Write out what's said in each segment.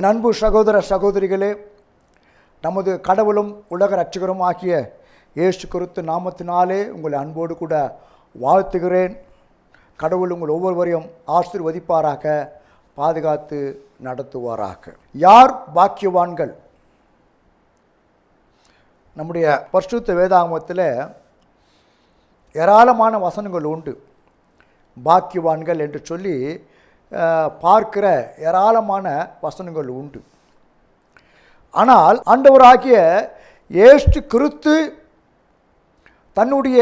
என் அன்பு சகோதர சகோதரிகளே நமது கடவுளும் உலக ரட்சகரும் ஆகிய இயேசு குறித்து நாமத்தினாலே உங்களை அன்போடு கூட வாழ்த்துகிறேன். கடவுள் உங்கள் ஒவ்வொருவரையும் ஆசிர்வதிப்பாராக பாதுகாத்து நடத்துவாராக. யார் பாக்கியவான்கள்? நம்முடைய பரிசுத்த வேதாகமத்தில் ஏராளமான வசனங்கள் உண்டு. பாக்கியவான்கள் என்று சொல்லி பார்க்கிற ஏராளமான வசனங்கள் உண்டு. ஆனால் ஆண்டவராகிய ஏஷ்டு கிறிஸ்து தன்னுடைய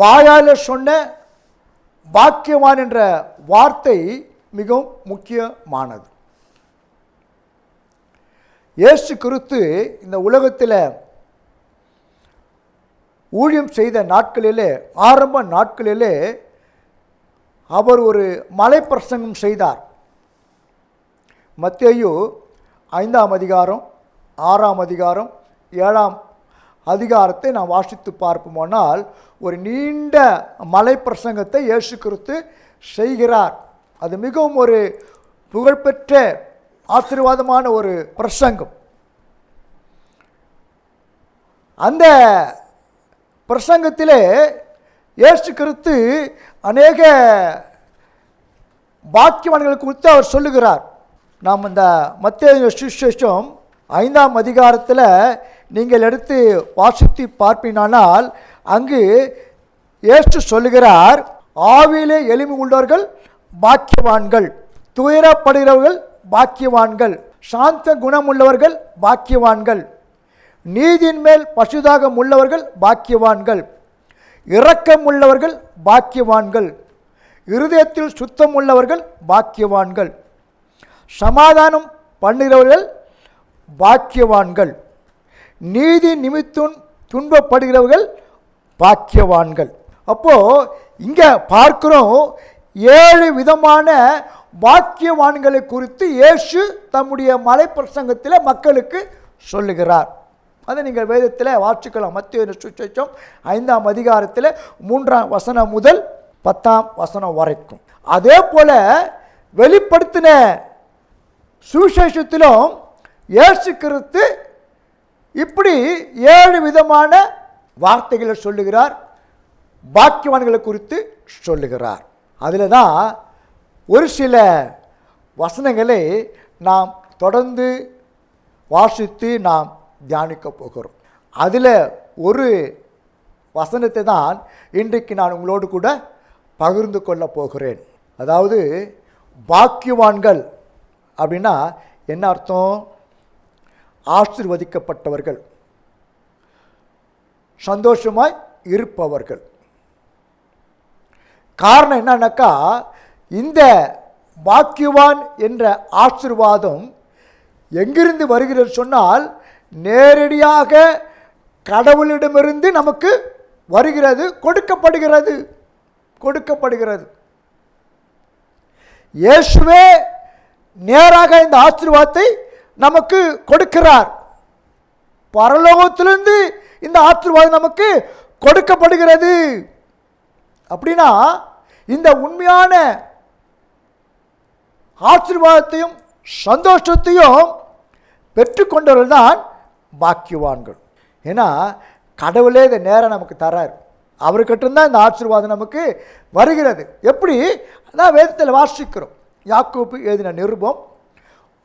வாயால் சொன்ன பாக்கியவான் என்ற வார்த்தை மிகவும் முக்கியமானது. இயேசு கிறித்து இந்த உலகத்தில் ஊழியம் செய்த நாட்களிலே ஆரம்ப நாட்களிலே அவர் ஒரு மலை பிரசங்கம் செய்தார். மத்தேயு ஐந்தாம் அதிகாரம் ஆறாம் அதிகாரம் ஏழாம் அதிகாரத்தை நாம் வாசித்து பார்ப்போமானால் ஒரு நீண்ட மலை பிரசங்கத்தை இயேசு கிறிஸ்து செய்கிறார். அது மிகவும் ஒரு புகழ்பெற்ற ஆசீர்வாதமான ஒரு பிரசங்கம். அந்த பிரசங்கத்திலே இயேசு கிறிஸ்து அநேக பாக்கியவான்கள் குறித்து அவர் சொல்லுகிறார். நாம் இந்த மத்திய சுவிசேஷம் ஐந்தாம் அதிகாரத்தில் நீங்கள் எடுத்து வாசித்து பார்ப்பினானால் அங்கு ஏற்று சொல்லுகிறார் ஆவியிலே எளிமை உள்ளவர்கள் பாக்கியவான்கள் துயரப்படுகிறவர்கள் பாக்கியவான்கள் சாந்த குணமுள்ளவர்கள் பாக்கியவான்கள் நீதியின் மேல் பசுதாகம் உள்ளவர்கள் பாக்கியவான்கள். இரக்கம் உள்ளவர்கள் பாக்கியவான்கள். இருதயத்தில் சுத்தம் உள்ளவர்கள் பாக்கியவான்கள். சமாதானம் பண்ணுகிறவர்கள் பாக்கியவான்கள். நீதி நிமித்தம் துன்பப்படுகிறவர்கள் பாக்கியவான்கள். அப்போது இங்கே பார்க்குறோம் ஏழு விதமான பாக்கியவான்களை குறித்து இயேசு தம்முடைய மலை பிரசங்கத்தில் மக்களுக்கு சொல்லுகிறார். அதை நீங்கள் வேதத்தில் வாட்சிக்கலாம் மத்திய சுச்சம் ஐந்தாம் அதிகாரத்தில் மூன்றாம் வசனம் முதல் பத்தாம் வசனம் வரைக்கும். அதே போல வெளிப்படுத்தின சுவிசேஷத்திலும் இயேசு கிறிஸ்து இப்படி ஏழு விதமான வார்த்தைகளை சொல்லுகிறார் பாக்கியவான்களை குறித்து சொல்லுகிறார். அதில் தான் ஒரு சில வசனங்களை நாம் தொடர்ந்து வாசித்து நாம் தியானிக்க போகிறோம். அதில் ஒரு வசனத்தை தான் இன்றைக்கு நான் உங்களோடு கூட பகிர்ந்து கொள்ள போகிறேன். அதாவது பாக்கியவான்கள் அப்படின்னா என்ன அர்த்தம்? ஆசிர்வதிக்கப்பட்டவர்கள். சந்தோஷமாய் இருப்பவர்கள். காரணம் என்னன்னாக்கா இந்த பாக்கியவான் என்ற ஆசிர்வாதம் எங்கிருந்து வருகிறது சொன்னால் நேரடியாக கடவுளிடமிருந்து நமக்கு வருகிறது கொடுக்கப்படுகிறது கொடுக்கப்படுகிறது. இயேசுவே நேராக இந்த ஆசீர்வாதத்தை நமக்கு கொடுக்கிறார். பரலோகத்திலிருந்து இந்த ஆசீர்வாதம் நமக்கு கொடுக்கப்படுகிறது. அப்படின்னா இந்த உண்மையான ஆசீர்வாதத்தையும் சந்தோஷத்தையும் பெற்றுக்கொண்டவர்கள் தான் பாக்கியவான்கள். ஏன்னா கடவுளே இந்த நேரம் நமக்கு தரார். அவர்கிட்ட இந்த ஆசீர்வாதம் நமக்கு வருகிறது. எப்படி? அதான் வேதத்தில் வாசிக்கிறோம். யாக்கோப்பு எழுதின நிருபம்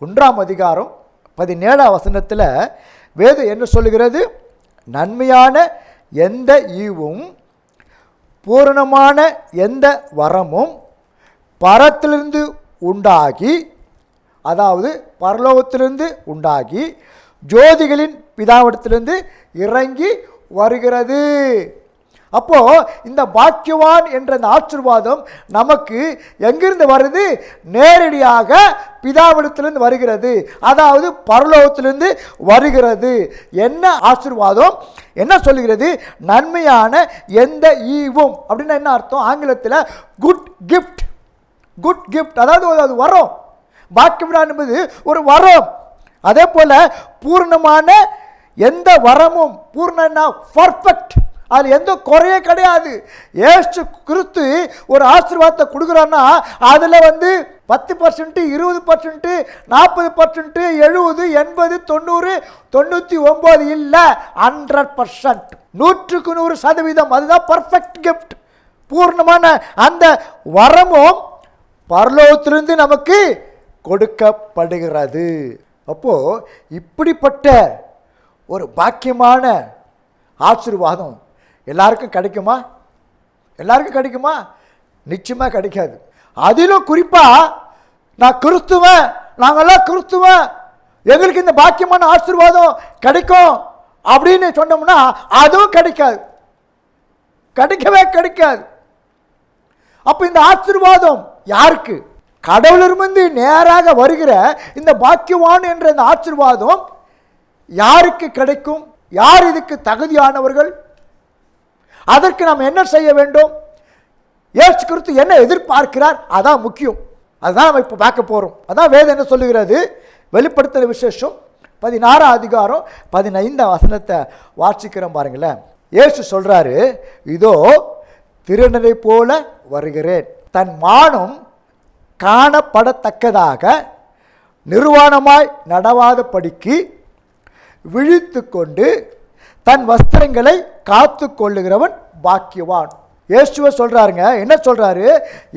ஒன்றாம் அதிகாரம் பதினேழாம் வசனத்தில் வேதம் என்ன சொல்லுகிறது? நன்மையான எந்த ஈவும் பூரணமான எந்த வரமும் பரத்திலிருந்து உண்டாகி அதாவது பரலோகத்திலிருந்து உண்டாகி ஜோதிகளின் பிதாவிடத்திலிருந்து இறங்கி வருகிறது. அப்போ இந்த பாக்கியவான் என்ற அந்த ஆசீர்வாதம் நமக்கு எங்கிருந்து வருது? நேரடியாக பிதாவிடத்திலிருந்து வருகிறது. அதாவது பரலோகத்திலிருந்து வருகிறது. என்ன ஆசீர்வாதம்? என்ன சொல்லுகிறது? நன்மையான எந்த ஈவும். அப்படின்னா என்ன அர்த்தம்? ஆங்கிலத்தில் குட் கிஃப்ட் குட் கிஃப்ட் அதாவது ஒரு- அது வரம். பாக்கியம் என்பது ஒரு வரம். அதே போல் பூர்ணமான எந்த வரமும் பூர்ணன்னா பர்ஃபெக்ட் அதில் எந்த குறையே கிடையாது. ஏசு கிறிஸ்து ஒரு ஆசீர்வாதத்தை கொடுக்குறான்னா அதில் வந்து பத்து பர்சன்ட்டு இருபது பர்சன்ட்டு நாற்பது பர்சன்ட்டு எழுபது எண்பது தொண்ணூறு தொண்ணூற்றி ஒம்பது இல்லை ஹண்ட்ரட் பர்சன்ட் நூற்றுக்கு நூறு சதவீதம். அதுதான் பர்ஃபெக்ட் கிஃப்ட் பூர்ணமான அந்த வரமும் பரலோகத்திலிருந்து நமக்கு கொடுக்கப்படுகிறது. அப்போது இப்படிப்பட்ட ஒரு பாக்கியமான ஆசீர்வாதம் எல்லாருக்கும் கிடைக்குமா? எல்லாருக்கும் கிடைக்குமா? நிச்சயமாக கிடைக்காது. அதிலும் குறிப்பாக நான் கிறிஸ்துவன் நாங்கள்லாம் கிறிஸ்துவன். எங்களுக்கு இந்த பாக்கியமான ஆசீர்வாதம் கிடைக்கும் அப்படின்னு சொன்னோம்னா அதுவும் கிடைக்காது. கிடைக்கவே கிடைக்காது. அப்போ இந்த ஆசீர்வாதம் யாருக்கு? கடவுளிலிருந்து நேராக வருகிற இந்த பாக்கியவான் என்ற இந்த ஆசிர்வாதம் யாருக்கு கிடைக்கும்? யார் இதுக்கு தகுதியானவர்கள்? அதற்கு நாம் என்ன செய்ய வேண்டும்? ஏசு கிறிஸ்து என்ன எதிர்பார்க்கிறார்? அதான் முக்கியம். அதுதான் நம்ம இப்போ பார்க்க போகிறோம் அதான் வேதம் என்ன சொல்லுகிறது? வெளிப்படுத்துகிற விசேஷம் பதினாறாம் அதிகாரம் பதினைந்தாம் வசனத்தை வாசிக்கிறோம் பாருங்களேன். ஏசு சொல்கிறாரு இதோ திருநரை போல வருகிறேன். தன் மானம் காணப்படத்தக்கதாக நிர்வாணமாய் நடவாதபடிக்கு விழித்து கொண்டு தன் வஸ்திரங்களை காத்து கொள்ளுகிறவன் பாக்கியவான். இயேசுவை சொல்கிறாருங்க என்ன சொல்கிறாரு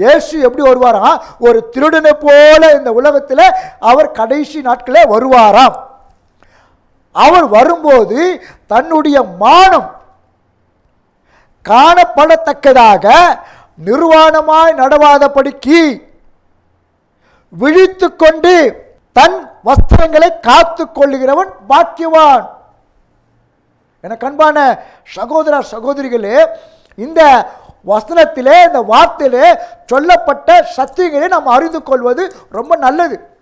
இயேசு எப்படி வருவாராம் ஒரு திருடனை போல இந்த உலகத்தில் அவர் கடைசி நாட்களே வருவாராம். அவர் வரும்போது தன்னுடைய மானம் காணப்படத்தக்கதாக நிர்வாணமாய் நடவாதபடிக்கு விழித்து கொண்டு தன் வஸ்திரங்களை காத்து கொள்ளுகிறவன் பாக்கியவான். எனக்கு அன்பான சகோதர சகோதரிகளே இந்த வசனத்திலே இந்த வார்த்தையிலே சொல்லப்பட்ட சத்தியங்களை நாம் அறிந்து கொள்வது ரொம்ப நல்லது.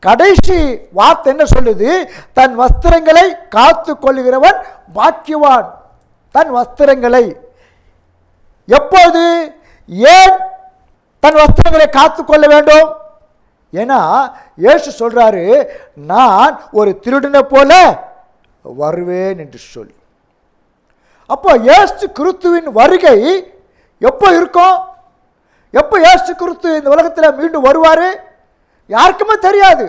கடைசி வார்த்தை என்ன சொல்லுது? தன் வஸ்திரங்களை காத்து கொள்ளுகிறவன் பாக்கியவான். தன் வஸ்திரங்களை. எப்போது? ஏன் தன் வஸ்திரங்களை காத்து கொள்ள வேண்டும். ஏன்னா ஏசு சொல்றாரு நான் ஒரு திருடனை போல வருவேன் என்று சொல்லி. அப்போ ஏசு கிறிஸ்துவின் வருகை எப்போ இருக்கும்? எப்போ ஏசு கிறிஸ்து இந்த உலகத்தில் மீண்டும் வருவார்? யாருக்குமே தெரியாது.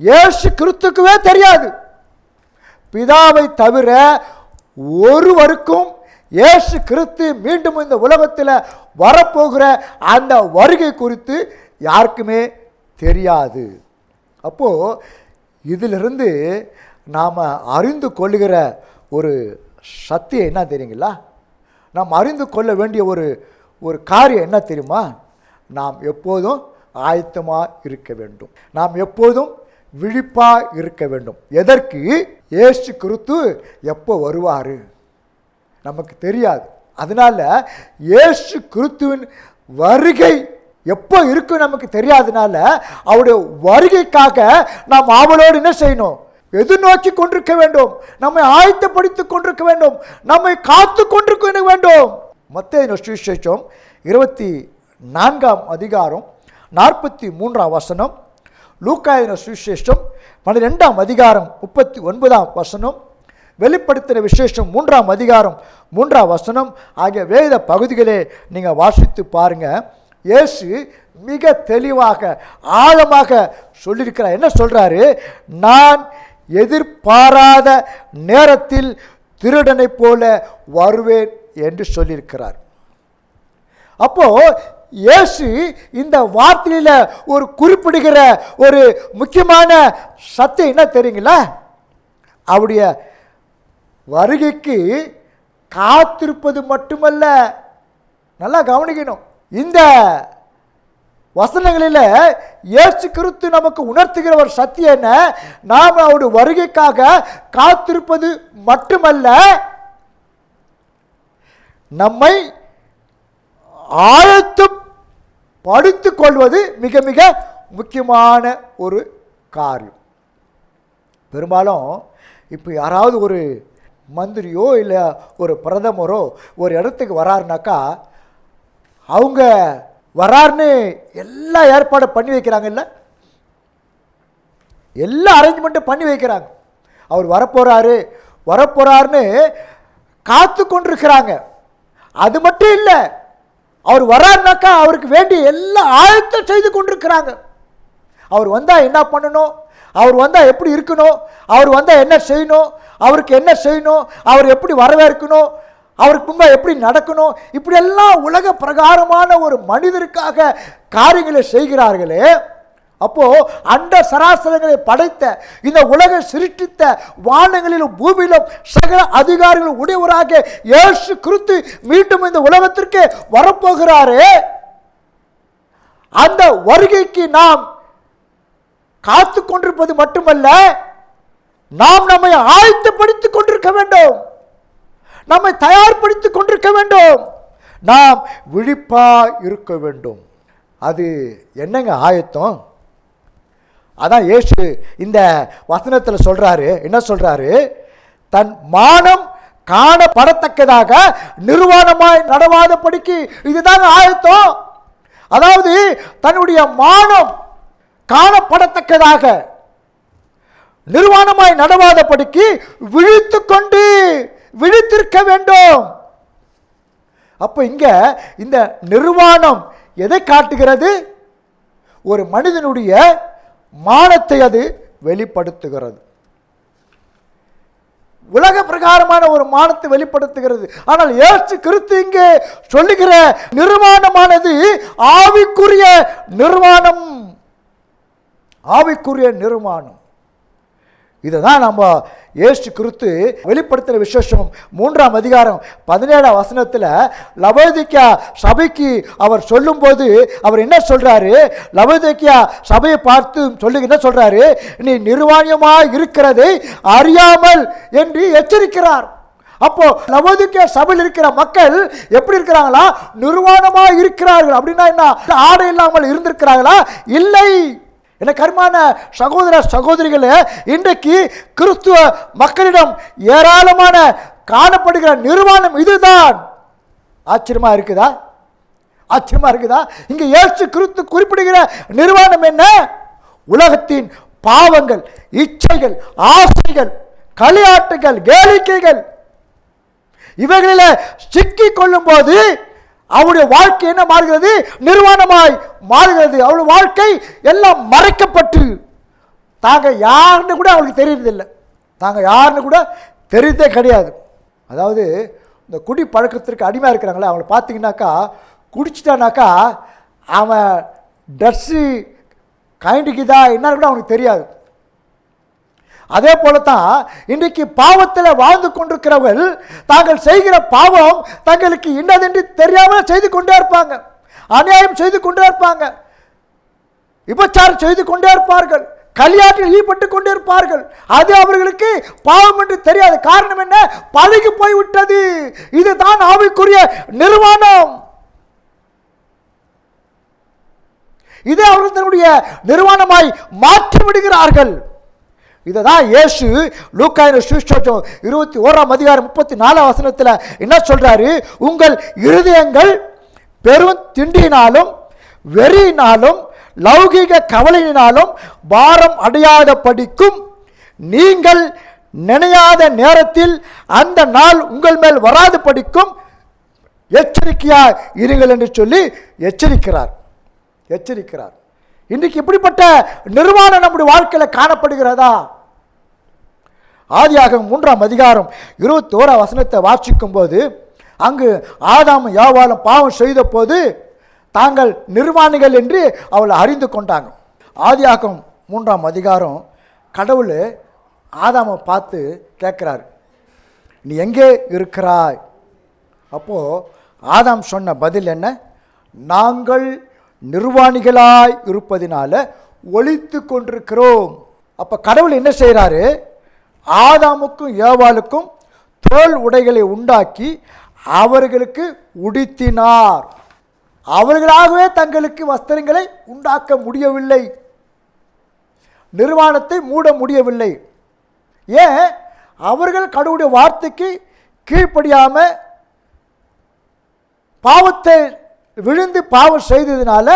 ஏசு கிறிஸ்துக்குவே தெரியாது. பிதாவை தவிர ஒருவருக்கும் ஏசு கிறிஸ்து மீண்டும் இந்த உலகத்தில் வரப்போகிற அந்த வருகை குறித்து யாருக்குமே தெரியாது. அப்போது இதிலிருந்து நாம் அறிந்து கொள்ளுகிற ஒரு சத்தியம் என்ன தெரியுங்களா? நாம் அறிந்து கொள்ள வேண்டிய ஒரு ஒரு காரியம் என்ன தெரியுமா? நாம் எப்போதும் ஆயத்தமாக இருக்க வேண்டும். நாம் எப்போதும் விழிப்பாக இருக்க வேண்டும். எதற்கு? ஏசு கிறிஸ்து எப்போ வருவார்? நமக்கு தெரியாது. அதனால இயேசு கிறிஸ்துவின் வருகை எப்போ இருக்கும் நமக்கு தெரியாதனால அவருடைய வருகைக்காக நாம் ஆவலோடு என்ன செய்யணும்? எதிர்நோக்கி கொண்டிருக்க வேண்டும். நம்மை ஆயத்தப்படுத்திக் கொண்டிருக்க வேண்டும். நம்மை காத்து கொண்டிருக்க வேண்டும். மத்திய சுவிசேஷம்? இருபத்தி நான்காம் அதிகாரம் நாற்பத்தி மூன்றாம் வசனம். லூக்காயின சுவிசேஷம்? பன்னிரெண்டாம் அதிகாரம் முப்பத்தி ஒன்பதாம் வசனம். வெளிப்படுத்தின விசேஷம் மூன்றாம் அதிகாரம் மூன்றாம் வசனம் ஆகிய வேத பகுதிகளே நீங்கள் வாசித்து பாருங்கள் இயேசு மிக தெளிவாக ஆழமாக சொல்லியிருக்கிறார். என்ன சொல்கிறாரு நான் எதிர்பாராத நேரத்தில் திருடனைப் போல வருவேன் என்று சொல்லியிருக்கிறார். அப்போது இயேசு இந்த வார்த்தையில் ஒரு குறிப்பிடுகிற ஒரு முக்கியமான சத்தியம் என்ன தெரியுங்களா? அவருடைய வருகைக்கு காத்திருப்பது மட்டுமல்ல நல்லா கவனிக்கணும். இந்த வசனங்களில் இயேசு கிறிஸ்து நமக்கு உணர்த்துகிற ஒரு சத்தியம் என்ன? நாம் அவருடைய வருகைக்காக காத்திருப்பது மட்டுமல்ல நம்மை ஆழத்தும் படுத்து கொள்வது மிக மிக முக்கியமான ஒரு காரியம். பெரும்பாலும் இப்போ யாராவது ஒரு மந்திரியோ இல்லை ஒரு பிரதமரோ ஒரு இடத்துக்கு வராருனாக்கா அவங்க வராருன்னு எல்லா ஏற்பாடும் பண்ணி வைக்கிறாங்கல்ல? எல்லா அரேஞ்ச்மெண்ட்டும் பண்ணி வைக்கிறாங்க. அவர் வரப்போகிறாரு வரப்போகிறாருன்னு காத்து கொண்டிருக்கிறாங்க. அது மட்டும் இல்லை அவர் வராருனாக்கா அவருக்கு வேண்டிய எல்லா ஆயத்தம் செய்து கொண்டிருக்கிறாங்க. அவர் வந்தால் என்ன பண்ணணும்? அவர் வந்தால் எப்படி இருக்கணும்? அவர் வந்தால் என்ன செய்யணும்? அவருக்கு என்ன செய்யணும்? அவர் எப்படி வரவேற்கணும்? அவருக்கு முன்பாக எப்படி நடக்கணும்? இப்படியெல்லாம் உலக பிரகாரமான ஒரு மனிதருக்காக காரியங்களை செய்கிறார்களே. அப்போ அண்ட சராசரங்களை படைத்த இந்த உலக சிருஷ்டித்த வானங்களிலும் பூமியிலும் சகல அதிகாரிகளும் உடையவராக இயேசு கிறிஸ்து மீண்டும் இந்த உலகத்திற்கு வரப்போகிறாரே. அந்த வருகைக்கு நாம் காத்து கொண்டிருப்பது மட்டுமல்ல நாம் நம்மை ஆயத்தப்படுத்திக் கொண்டிருக்க வேண்டும். நம்மை தயார்படுத்திக் கொண்டிருக்க வேண்டும். நாம் விழிப்பா இருக்க வேண்டும். அது என்னங்க ஆயத்தம்? அதான் ஏசு இந்த வசனத்தில் சொல்றாரு என்ன சொல்றாரு? தன் மானம் காணப்படத்தக்கதாக நிர்வாணமாய் நடவாதபடிக்கு இதுதாங்க ஆயத்தம். அதாவது தன்னுடைய மானம் காணப்படத்தக்கதாக நிர்வாணமாய் நடவாதபடிக்கு விழித்து கொண்டு விழித்திருக்க வேண்டும். அப்போ இங்க இந்த நிர்வாணம் எதை காட்டுகிறது? ஒரு மனிதனுடைய மானத்தை அது வெளிப்படுத்துகிறது. உலக பிரகாரமான ஒரு மானத்தை வெளிப்படுத்துகிறது. ஆனால் ஏற்று கிறிஸ்து இங்கே சொல்லுகிற நிர்வாணமானது ஆவிக்குரிய நிர்வாணம். ஆவிக்குரிய நிர்மாணம் இதை தான் நம்ம ஏசு கிறித்து வெளிப்படுத்துகிற விசேஷம் மூன்றாம் அதிகாரம் பதினேழாம் வசனத்தில் லவோதிக்கா சபைக்கு அவர் சொல்லும்போது அவர் என்ன சொல்கிறாரு லவோதிக்கா சபையை பார்த்து சொல்லி என்ன சொல்கிறாரு நீ நிர்வாணியமாக இருக்கிறதை அறியாமல் என்று எச்சரிக்கிறார். அப்போ லவோதிக்கா சபையில் இருக்கிற மக்கள் எப்படி இருக்கிறாங்களா? நிர்வாணமாக இருக்கிறார்கள். அப்படின்னா என்ன? ஆடை இல்லாமல் இருந்திருக்கிறாங்களா இல்லை. என கருமான சகோதர சகோதரிகளே இன்றைக்கு கிறிஸ்துவ மக்களிடம் ஏராளமான காணப்படுகிற நிர்வாணம் இதுதான். ஆச்சரியமாக இருக்குதா? ஆச்சரியமாக இருக்குதா? இங்கே ஏசு கிறிஸ்து குறிப்பிடுகிற நிர்வாணம் என்ன? உலகத்தின் பாவங்கள் இச்சைகள் ஆசைகள் களியாட்டுகள் கேளிக்கைகள் இவைகளில் சிக்கி கொள்ளும் போது அவருடைய வாழ்க்கை என்ன மாறுகிறது? நிர்வாணமாய் மாறுகிறது. அவருடைய வாழ்க்கை எல்லாம் மறைக்கப்பட்டு. தாங்க யாருன்னு கூட அவளுக்கு தெரியறதில்லை. தாங்க யாருன்னு கூட தெரியுதே கிடையாது. அதாவது இந்த குடி பழக்கத்திற்கு அடிமையாக இருக்கிறாங்களே அவங்கள பார்த்தீங்கன்னாக்கா குடிச்சிட்டானாக்கா அவன் ட்ரெஸ்ஸு கைண்டுக்குதா என்னன்னு கூட அவனுக்கு தெரியாது. அதே போல தான் இன்றைக்கு பாவத்தில் வாழ்ந்து கொண்டிருக்கிறவர்கள் தாங்கள் செய்கிற பாவம் தங்களுக்கு இன்னதென்று தெரியாமல் செய்து கொண்டே இருப்பாங்க. அநியாயம் செய்து கொண்டே இருப்பாங்க. விபச்சாரம் செய்து கொண்டே இருப்பார்கள். கல்யாணத்தில் ஈடுபட்டு கொண்டே இருப்பார்கள். அது அவர்களுக்கு பாவம் என்று தெரியாது. காரணம் என்ன? பழகி போய்விட்டது. இதுதான் ஆவிக்குரிய நிர்வாணம். இதை அவர்கள் தன்னுடைய நிர்வாணமாய் மாற்றி விடுகிறார்கள். இதை தான் இயேசு லூக்காயின சுவிசேஷம் இருபத்தி ஓராம் அதிகாரம் முப்பத்தி நாலாம் வசனத்தில் என்ன சொல்கிறாரு உங்கள் இருதயங்கள் பெரும் திண்டியினாலும் வெறியினாலும் லௌகீக கவலையினாலும் பாரம் அடையாத படிக்கும் நீங்கள் நினையாத நேரத்தில் அந்த நாள் உங்கள் மேல் வராது படிக்கும் எச்சரிக்கையா இருங்கள் என்று சொல்லி எச்சரிக்கிறார். எச்சரிக்கிறார். இன்றைக்கு இப்படிப்பட்ட நிர்வாணம் நம்முடைய வாழ்க்கையில் காணப்படுகிறதா? ஆதியாக மூன்றாம் அதிகாரம் இருபத்தி வசனத்தை வாசிக்கும் போது அங்கு ஆதாம் யாவாலும் பாவம் செய்த போது தாங்கள் நிர்வாணிகள் என்று அவளை அறிந்து கொண்டாங்க. ஆதியாகம் மூன்றாம் அதிகாரம் கடவுள் ஆதாமை பார்த்து கேட்குறாரு நீ எங்கே இருக்கிறாய்? அப்போது ஆதாம் சொன்ன பதில் என்ன? நாங்கள் நிர்வாணிகளாய் இருப்பதினால ஒழித்து கொண்டிருக்கிறோம். அப்போ கடவுள் என்ன செய்கிறாரு ஆதாமுக்கும் ஏவாளுக்கும் தோல் உடைகளை உண்டாக்கி அவர்களுக்கு உடுத்தினார். அவர்களாகவே தங்களுக்கு வஸ்திரங்களை உண்டாக்க முடியவில்லை. நிர்வாணத்தை மூட முடியவில்லை. ஏன்? அவர்கள் கடவுளுடைய வார்த்தைக்கு கீழ்ப்படியாமல் பாவத்தை விழுந்து பாவம் செய்ததினால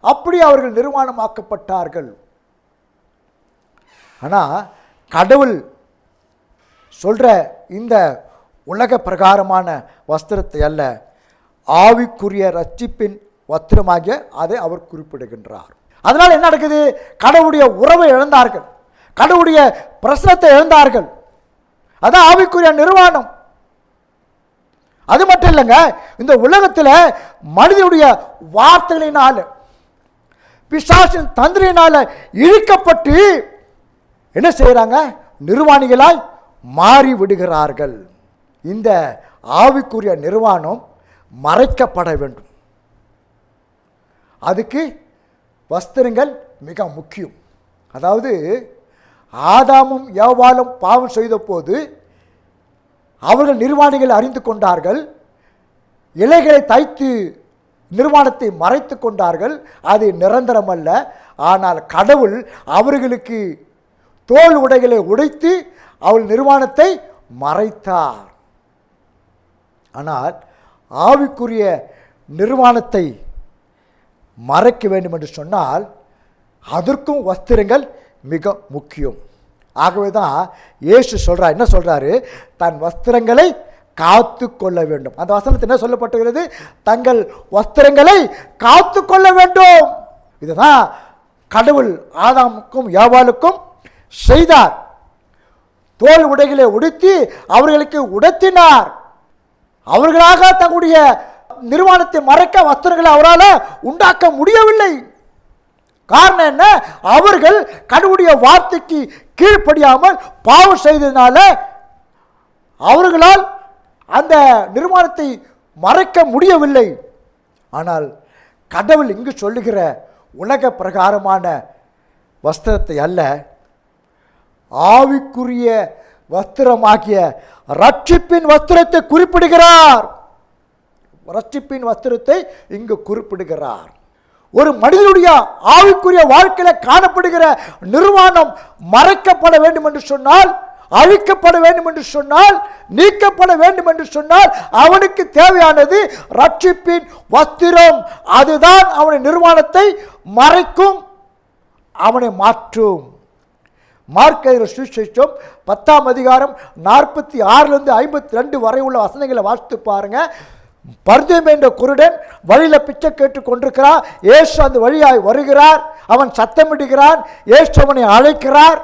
அப்படி அவர்கள் நிர்வாணமாக்கப்பட்டார்கள். ஆனால் கடவுள் சொல்கிற இந்த உலக பிரகாரமான வஸ்திரத்தை அல்ல ஆவிக்குரிய ரட்சிப்பின் வஸ்திரமாகிய அதை அவர் குறிப்பிடுகின்றார். அதனால் என்ன நடக்குது? கடவுளுடைய உறவை இழந்தார்கள். கடவுளுடைய பிரசனத்தை இழந்தார்கள். அதான் ஆவிக்குரிய நிர்வாணம். அது மட்டும் இல்லைங்க இந்த உலகத்தில் மனிதனுடைய வார்த்தைகளினால் பிசாசின் தந்திரியினால் இழுக்கப்பட்டு என்ன செய்கிறாங்க நிர்வாணிகளாய் மாறி விடுகிறார்கள் இந்த ஆவிக்குரிய நிர்வாணம் மறைக்கப்பட வேண்டும். அதுக்கு வஸ்திரங்கள் மிக முக்கியம். அதாவது ஆதாமும் ஏவாலும் பாவம் செய்த போது அவர்கள் நிர்வாணிகள் அறிந்து கொண்டார்கள். இலைகளை தைத்து நிர்வாணத்தை மறைத்து கொண்டார்கள். அது நிரந்தரமல்ல. ஆனால் கடவுள் அவர்களுக்கு தோல் உடைகளை உடைத்து அவள் நிர்வாணத்தை மறைத்தார். ஆனால் ஆவிக்குரிய நிர்வாணத்தை மறைக்க வேண்டும் என்று சொன்னால் அதற்கும் வஸ்திரங்கள் மிக முக்கியம். ஆகவே தான் இயேசு சொல்கிறார் என்ன சொல்கிறாரு தன் வஸ்திரங்களை காத்து கொள்ள வேண்டும். அந்த வசனத்தில் என்ன சொல்லப்பட்டுகிறது தங்கள் வஸ்திரங்களை காத்து கொள்ள வேண்டும். இதுதான் கடவுள் ஆதாமுக்கும் யாவாலுக்கும் செய்தார். தோல் உடைகளை உடுத்தி அவர்களுக்கு உடுத்தினார். அவர்களாக தங்களுடைய நிர்வாணத்தை மறைக்க வஸ்திரங்களை அவரால் உண்டாக்க முடியவில்லை. காரணம் என்ன? அவர்கள் கடவுளுடைய வார்த்தைக்கு கீழ்ப்படியாமல் பாவம் செய்ததுனால அவர்களால் அந்த நிர்மாணத்தை மறைக்க முடியவில்லை. ஆனால் கடவுள் இங்கு சொல்லுகிற உலக பிரகாரமான வஸ்திரத்தை அல்ல ஆவிக்குரிய வஸ்திரமாகிய ரட்சிப்பின் வஸ்திரத்தை குறிப்பிடுகிறார். ரட்சிப்பின் வஸ்திரத்தை இங்கு குறிப்பிடுகிறார். ஒரு மனிதனுடைய ஆவிக்குரிய வாழ்க்கையில் காணப்படுகிற நிர்வாணம் மறைக்கப்பட வேண்டும் என்று சொன்னால் அழிக்கப்பட வேண்டும் என்று சொன்னால் நீக்கப்பட வேண்டும் என்று சொன்னால் அவனுக்கு தேவையானது ரட்சிப்பின் வஸ்திரம். அதுதான் அவனை நிர்வாணத்தை மறைக்கும் அவனை மாற்றும். மார்க்க சுவிசேஷம் பத்தாம் அதிகாரம் நாற்பத்தி ஆறுலேருந்து ஐம்பத்தி ரெண்டு வரை உள்ள வசனங்களை வாசித்து பாருங்கள் பர்தேம் என்ற குருடன் வழியில் பிச்சை கேட்டு கொண்டிருக்கிறார். ஏசு அந்த வழியாய் வருகிறார். அவன் சத்தமிடுகிறான். ஏசு அவனை அழைக்கிறார்.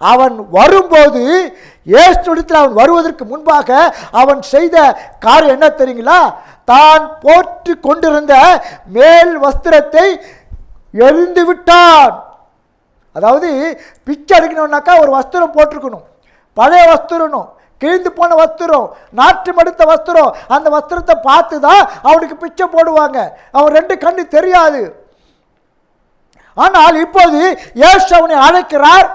அவன் வரும்போது ஏசுடத்தில் அவன் வருவதற்கு முன்பாக அவன் செய்த காரியம் என்ன தெரியுங்களா? தான் போற்றி கொண்டிருந்த மேல் வஸ்திரத்தை எரிந்து விட்டான் அதாவது பிச்சை எடுக்கணும்னாக்கா ஒரு வஸ்திரம் போட்டிருக்கணும். பழைய வஸ்திரணும். கிழிந்து போன வஸ்திரம் நாற்று மடுத்த வஸ்திரம் அந்த வஸ்திரத்தை பார்த்து தான் அவனுக்கு பிச்சை போடுவாங்க. அவன் ரெண்டு கண்ணு தெரியாது. ஆனால் இப்போது ஏசு அவனை அழைக்கிறார்.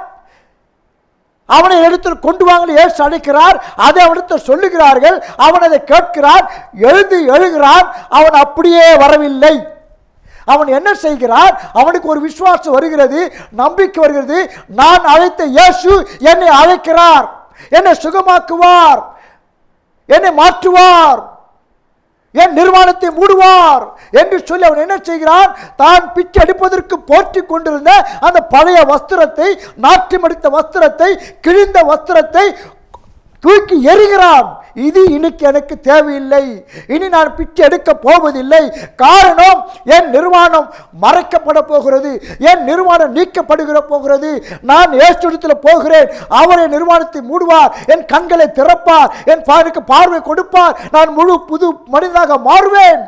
அவனை எடுத்து கொண்டு வாங்க ஏசு அழைக்கிறார். அதை அவனிடத்தில் சொல்லுகிறார்கள். அவன் அதை கேட்கிறான். எழுந்து எழுகிறான். அவன் அப்படியே வரவில்லை. அவன் என்ன செய்கிறான்? அவனுக்கு ஒரு விசுவாசம் வருகிறது நம்பிக்கை வருகிறது. நான் அழைத்த இயேசு என்னை அழைக்கிறார். என்னை சுகமாக்குவார். என்னை மாற்றுவார். என் நிர்வாணத்தை மூடுவார் என்று சொல்லி அவன் என்ன செய்கிறான்? தான் பிச்சை எடுப்பதற்கு போற்றி கொண்டிருந்த அந்த பழைய வஸ்திரத்தை நாட்டியமடித்த வஸ்திரத்தை கிழிந்த வஸ்திரத்தை தூக்கி எறிகிறான். இது இன்னைக்கு எனக்கு தேவையில்லை. இனி நான் பிச்சை எடுக்க போவதில்லை. காரணம் என் நிர்வாணம் மறைக்கப்பட போகிறது. என் நிர்வாணம் நீக்கப்படுகிற போகிறது. நான் ஏசுடத்தில் போகிறேன். அவரை நிர்வாணத்தை மூடுவார். என் கண்களை திறப்பார். என் பாருக்கு பார்வை கொடுப்பார். நான் முழு புது மனிதனாக மாறுவேன்.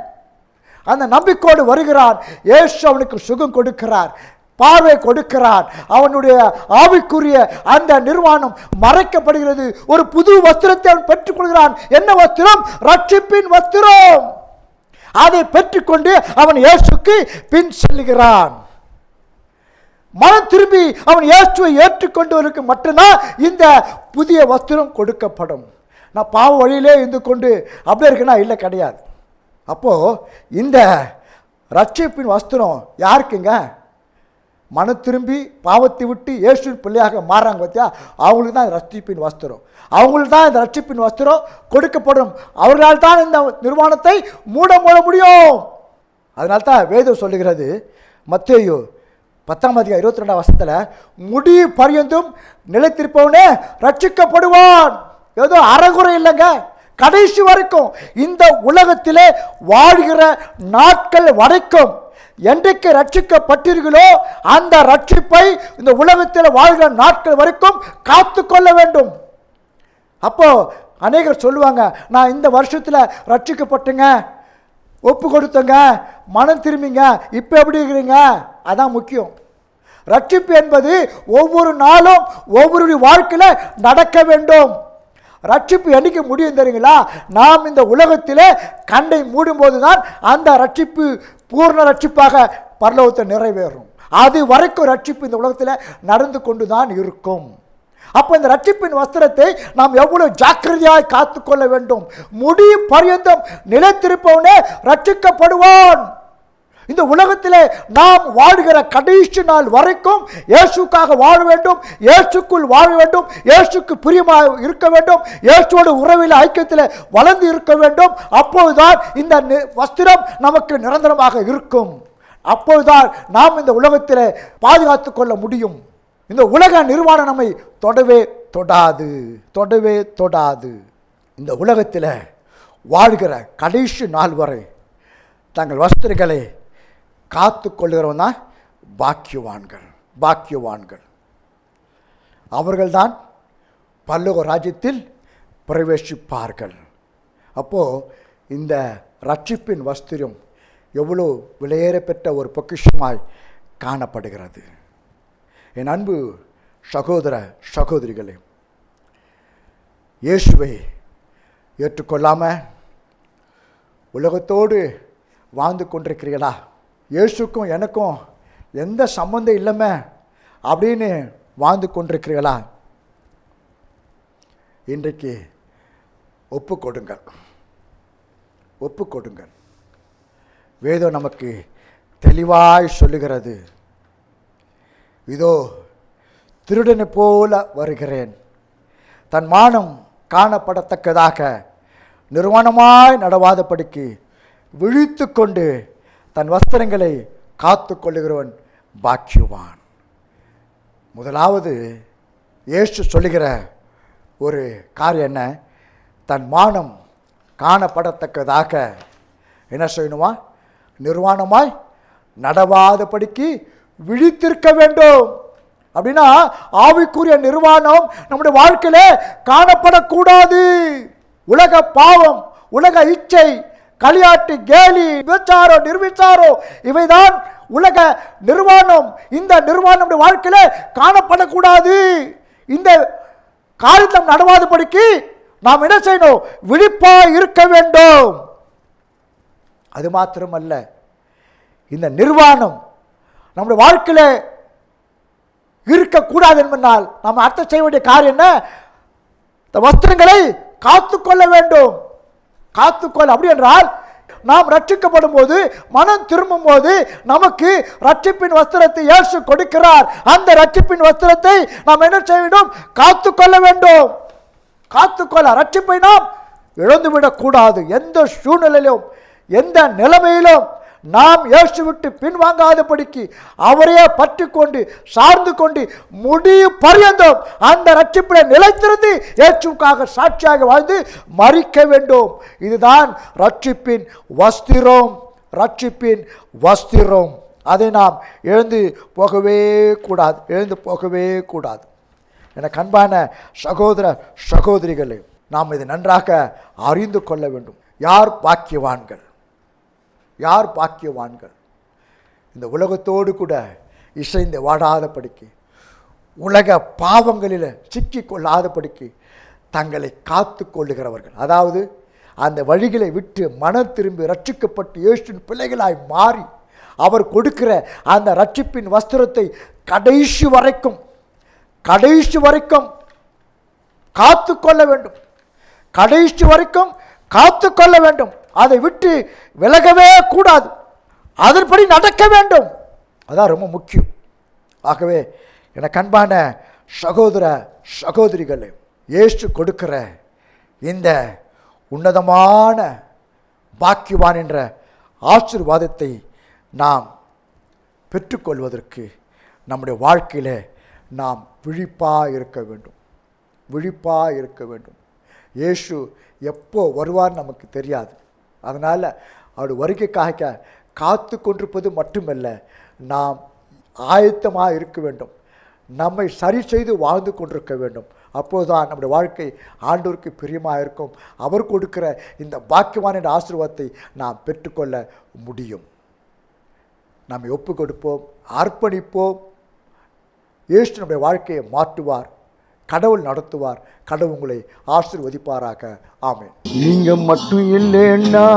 அந்த நம்பிக்கோடு வருகிறான் ஏசு அவனுக்கு சுகம் கொடுக்கிறார். பார்வை கொடுக்கிறான் அவனுடைய ஆவிக்குரிய அந்த நிர்வாணம் மறைக்கப்படுகிறது. ஒரு புது வஸ்திரத்தை அவன் பெற்றுக்கொள்கிறான். என்ன வஸ்திரம்? ரட்சிப்பின் வஸ்திரம். அதை பெற்றுக்கொண்டு அவன் இயேசுக்கு பின் செல்லுகிறான் மனம் திரும்பி அவன் இயேசுவை ஏற்றுக்கொண்டவருக்கு மட்டும்தான் இந்த புதிய வஸ்திரம் கொடுக்கப்படும். நான் பாவ வழியிலே இருந்து கொண்டு அப்படியே இருக்குன்னா இல்லை கிடையாது. அப்போது இந்த ரட்சிப்பின் வஸ்திரம் யாருக்குங்க? மன திரும்பி பாவத்தை விட்டு இயேசுவின் பிள்ளையாக மாறுறாங்க பார்த்தியா அவங்களுக்கு தான் ரட்சிப்பின் வஸ்திரம். அவங்களுக்கு தான் இந்த ரட்சிப்பின் வஸ்திரம் கொடுக்கப்படும். அவர்களால் தான் இந்த நிர்வாணத்தை மூட மூட முடியும். அதனால தான் வேதம் சொல்லுகிறது மத்தேயு பத்தாம் அதிகாரம் இருபத்தி ரெண்டாம் வருஷத்தில் முடி பரியந்தும் நிலைத்திருப்பவனே ரட்சிக்கப்படுவான். ஏதோ அறகுறை இல்லைங்க. கடைசி வரைக்கும் இந்த உலகத்திலே வாழ்கிற நாட்கள் வரைக்கும் என்றைக்கு ரட்சிக்கப்பட்டீர்களோ அந்த ரட்சிப்பை இந்த உலகத்தில் வாழ்கிற நாட்கள் வரைக்கும் காத்து கொள்ள வேண்டும். அப்போ அநேகர் சொல்லுவாங்க நான் இந்த வருஷத்தில் ரட்சிக்கப்பட்டுங்க ஒப்பு கொடுத்தங்க மனம் திரும்பிங்க இப்போ எப்படி இருக்கிறீங்க? அதான் முக்கியம். ரட்சிப்பு என்பது ஒவ்வொரு நாளும் ஒவ்வொரு வாழ்க்கையில் நடக்க வேண்டும். ரட்சிப்பு என்றைக்கு முடியும் தெரியுங்களா? நாம் இந்த உலகத்தில் கண்ணை மூடும்போது தான் அந்த ரட்சிப்பு பூர்ண ரட்சிப்பாக பரலோகத்தை நிறைவேறும். அது வரைக்கும் ரட்சிப்பு இந்த உலகத்தில் நடந்து கொண்டு தான் இருக்கும். அப்போ இந்த ரட்சிப்பின் வஸ்திரத்தை நாம் எவ்வளோ ஜாக்கிரதையாக காத்துக்கொள்ள வேண்டும். முடி பரியந்தம் நிலைத்திருப்பவனே ரட்சிக்கப்படுவான். இந்த உலகத்திலே நாம் வாழ்கிற கடைசி நாள் வரைக்கும் இயேசுக்காக வாழ வேண்டும் இயேசுக்குள் வாழ வேண்டும் இயேசுக்கு பிரியமாக இருக்க வேண்டும் இயேசுவோட உறவில் ஐக்கியத்தில் வளர்ந்து இருக்க வேண்டும். அப்போதுதான் இந்த நி- வஸ்திரம் நமக்கு நிரந்தரமாக இருக்கும். அப்போதுதான் நாம் இந்த உலகத்தில் பாதுகாத்து கொள்ள முடியும். இந்த உலக நிர்வாணம் நம்மை தொடவே தொடாது தொடவே தொடாது. இந்த உலகத்தில் வாழ்கிற கடைசி நாள் வரை தங்கள் வஸ்திரங்களை காத்து கொள்கிறவன் தான் பாக்கியவான்கள் பாக்கியவான்கள். அவர்கள்தான் பல்லோக ராஜ்யத்தில் பிரவேசிப்பார்கள். அப்போது இந்த ரட்சிப்பின் வஸ்திரம் எவ்வளோ விலையேறப்பெற்ற ஒரு பொக்கிஷமாய் காணப்படுகிறது. என் அன்பு சகோதர சகோதரிகளே இயேசுவை ஏற்றுக்கொள்ளாமல் உலகத்தோடு வாழ்ந்து கொண்டிருக்கிறீர்களா? இயேசுக்கும் எனக்கும் எந்த சம்மந்தம் இல்லைமே அப்படின்னு வாழ்ந்து கொண்டிருக்கிறீர்களா? இன்றைக்கு ஒப்பு கொடுங்கள். ஒப்பு கொடுங்கள். வேதம் நமக்கு தெளிவாய் சொல்லுகிறது. இதோ திருடனை போல வருகிறேன். தன் மானம் காணப்படத்தக்கதாக நிர்வாணமாய் நடவாதபடிக்கு விழித்து கொண்டு தன் வஸ்திரங்களை காத்து கொள்ளுகிறவன் பாக்கியவான். முதலாவது ஏசு சொல்லுகிற ஒரு காரியம் என்ன? தன் மானம் காணப்படத்தக்கதாக என்ன செய்யணுமா? நிர்வாணமாய் நடவாதபடிக்கு விழித்திருக்க வேண்டும். அப்படின்னா ஆவிக்குரிய நிர்வாணம் நம்முடைய வாழ்க்கையில காணப்படக்கூடாது. உலக பாவம் உலக இச்சை களியாட்டு கேலி விபச்சாரோ நிர்விச்சாரோ இவைதான் உலக நிர்வாணம். இந்த நிர்வாணம் வாழ்க்கையில் காணப்படக்கூடாது. இந்த காரியத்தம் நடவாதபடிக்கு நாம் என்ன செய்யணும்? விழிப்பாக இருக்க வேண்டும். அது மாத்திரமல்ல. இந்த நிர்வாணம் நம்முடைய வாழ்க்கையில் இருக்கக்கூடாது என்பதால் நாம் அர்த்தம் செய்ய வேண்டிய காரியம் என்ன? இந்த வஸ்திரங்களை காத்துக்கொள்ள வேண்டும். காத்துக்கொள். அப்படி என்றால் நாம் ரட்சிக்கப்படும் போது மனம் திரும்பும் போது நமக்கு ரட்சிப்பின் வஸ்திரத்தை இயேசு கொடுக்கிறார். அந்த ரட்சிப்பின் வஸ்திரத்தை நாம் என்ன செய்ய வேண்டும்? காத்துக்கொள்ள வேண்டும். காத்துக்கொள்ள. ரட்சிப்பை நாம் இழந்துவிடக்கூடாது. எந்த சூழ்நிலையிலும் எந்த நிலைமையிலும் நாம் இயேசு விட்டு பின்வாங்காதபடிக்கு அவரையே பற்றி கொண்டு சார்ந்து கொண்டு முடிவு பரியந்தோம் அந்த ரட்சிப்பில் நிலைத்திருந்து இயேசுக்காக சாட்சியாக வாழ்ந்து மறிக்க வேண்டும். இதுதான் ரட்சிப்பின் வஸ்திரம். ரட்சிப்பின் வஸ்திரம். அதை நாம் எழுந்து போகவே கூடாது. எழுந்து போகவே கூடாது. எனக்கு அன்பான சகோதர சகோதரிகளே நாம் இதை நன்றாக அறிந்து கொள்ள வேண்டும். யார் பாக்கியவான்கள்? யார் பாக்கியவான்கள்? இந்த உலகத்தோடு கூட இசைந்து வாடாதபடிக்கு உலக பாவங்களில் சிக்கிக் கொள்ளாதபடிக்கு தங்களை காத்து கொள்ளுகிறவர்கள். அதாவது அந்த வழிகளை விட்டு மனம் திரும்பி ரட்சிக்கப்பட்டு இயேசுவின் பிள்ளைகளாய் மாறி அவர் கொடுக்கிற அந்த ரட்சிப்பின் வஸ்திரத்தை கடைசி வரைக்கும் கடைசி வரைக்கும் காத்து கொள்ள வேண்டும். கடைசி வரைக்கும் காத்து கொள்ள வேண்டும். அதை விட்டு விலகவே கூடாது. அதன்படி நடக்க வேண்டும். அதான் ரொம்ப முக்கியம். ஆகவே எனக்கு அன்பான சகோதர சகோதரிகளே ஏசு கொடுக்கிற இந்த உன்னதமான பாக்கியவான் என்ற ஆசிர்வாதத்தை நாம் பெற்றுக்கொள்வதற்கு நம்முடைய வாழ்க்கையில் நாம் விழிப்பாக இருக்க வேண்டும். விழிப்பாக இருக்க வேண்டும். இயேசு எப்போ வருவார் நமக்கு தெரியாது. அதனால் அவர் வருகைக்காக காத்து கொண்டிருப்பது மட்டுமல்ல நாம் ஆயத்தமாக இருக்க வேண்டும். நம்மை சரி செய்து வாழ்ந்து கொண்டிருக்க வேண்டும். அப்போதுதான் நம்முடைய வாழ்க்கை ஆண்டோருக்கு பிரியமாக இருக்கும். அவர் கொடுக்கிற இந்த பாக்கியமான ஆசீர்வாதத்தை நாம் பெற்றுக்கொள்ள முடியும். நாம் ஒப்பு கொடுப்போம் அர்ப்பணிப்போம். இயேசு நம்முடைய வாழ்க்கையை மாற்றுவார். கடவுள் நடத்துவார். கடவுள் உங்களை ஆசீர்வதிப்பாராக. ஆமென். நீங்க மட்டும் இல்லைன்னா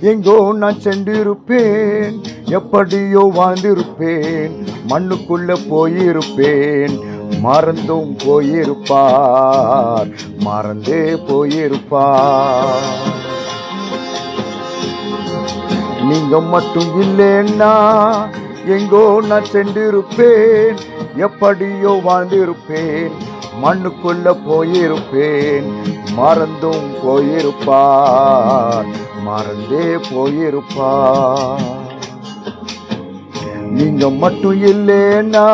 எங்கோ நான் சென்றிருப்பேன். எப்படியோ வாழ்ந்திருப்பேன். மண்ணுக்குள்ள போயிருப்பேன். மறந்தும் போயிருப்பார். மறந்தே போயிருப்பார். நீங்க மட்டும் இல்லைன்னா எங்கோ நான் சென்றிருப்பேன். எப்படியோ வாழ்ந்திருப்பேன். மண்ணுக்குள்ள போயிருப்பேன். மறந்தும் போயிருப்பார். மறந்தே போயிருப்பார். நீங்க மட்டும் இல்லைன்னா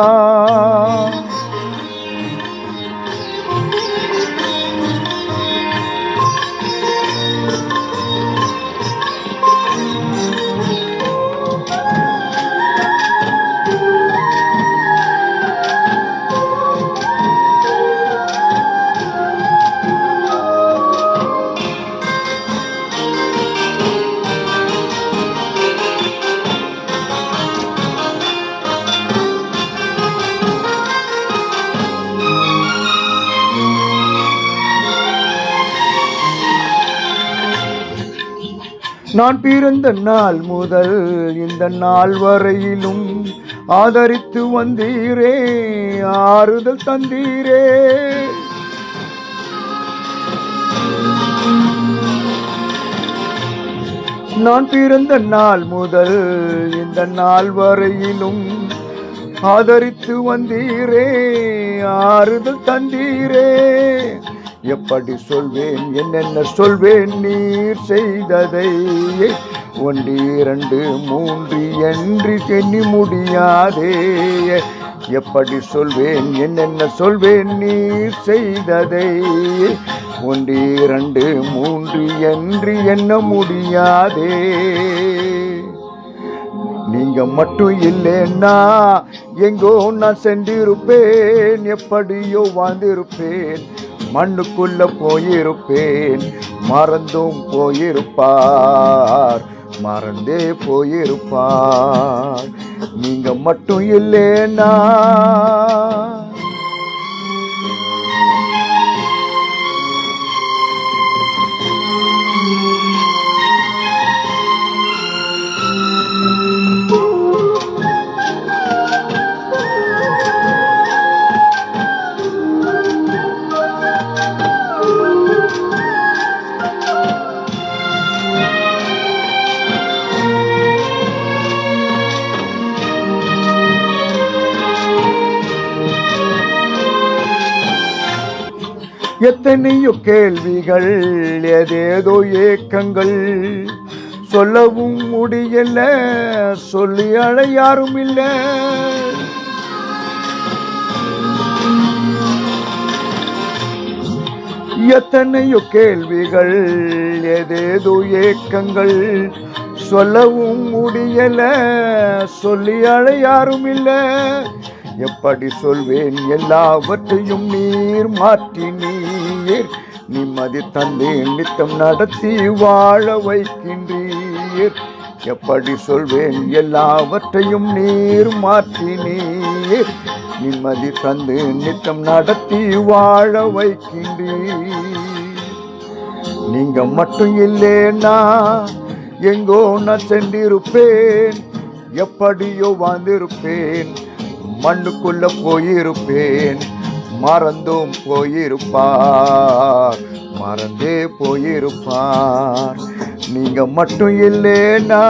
நான் பிறந்த நாள் முதல் இந்த நாள் வரையிலும் ஆதரித்து வந்தீரே ஆறுதல் தந்தீரே. நான் பிறந்த நாள் முதல் இந்த நாள் வரையிலும் ஆதரித்து வந்தீரே ஆறுதல் தந்தீரே. எப்படி சொல்வேன் என்னென்ன சொல்வேன் நீர் செய்ததை. ஒன்று இரண்டு மூன்று என்று எண்ணி முடியாதே. எப்படி சொல்வேன் என்னென்ன சொல்வேன் நீர் செய்ததை. ஒன்று இரண்டு மூன்று என்று எண்ண முடியாதே. நீங்க மட்டும் இல்லைன்னா எங்கோ நான் சென்றிருப்பேன் எப்படியோ வாழ்ந்திருப்பேன். மண்ணுக்குள்ள போயிருப்பேன். மறந்தும் போயிருப்பார். மறந்தே போயிருப்பார். நீங்க மட்டும் இல்லைன்னா எத்தனையோ கேள்விகள் ஏதேதோ ஏக்கங்கள். சொல்லவும் முடியல சொல்லி அழ யாரும் இல்லை எத்தனையோ கேள்விகள் ஏதேதோ ஏக்கங்கள். சொல்லவும் முடியல சொல்லி அழ யாரும் இல்லை எப்படி சொல்வேன்? எல்லாவற்றையும் நீர் மாற்றி நீர். நிம்மதி தந்தேன் நித்தம் நடத்தி வாழ வைக்கின்றீர். எப்படி சொல்வேன்? எல்லாவற்றையும் நீர் மாற்றி நீர். நிம்மதி தந்து நித்தம் நடத்தி வாழ வைக்கின்றீர். நீங்க மட்டும் இல்லைன்னா எங்கோ நான் சென்றிருப்பேன். எப்படியோ வாழ்ந்திருப்பேன். மண்ணுக்குள்ள போயிருப்பேன். மறந்தும் போயிருப்பார். மறந்தே போயிருப்பார். நீங்க மட்டும் இல்லைன்னா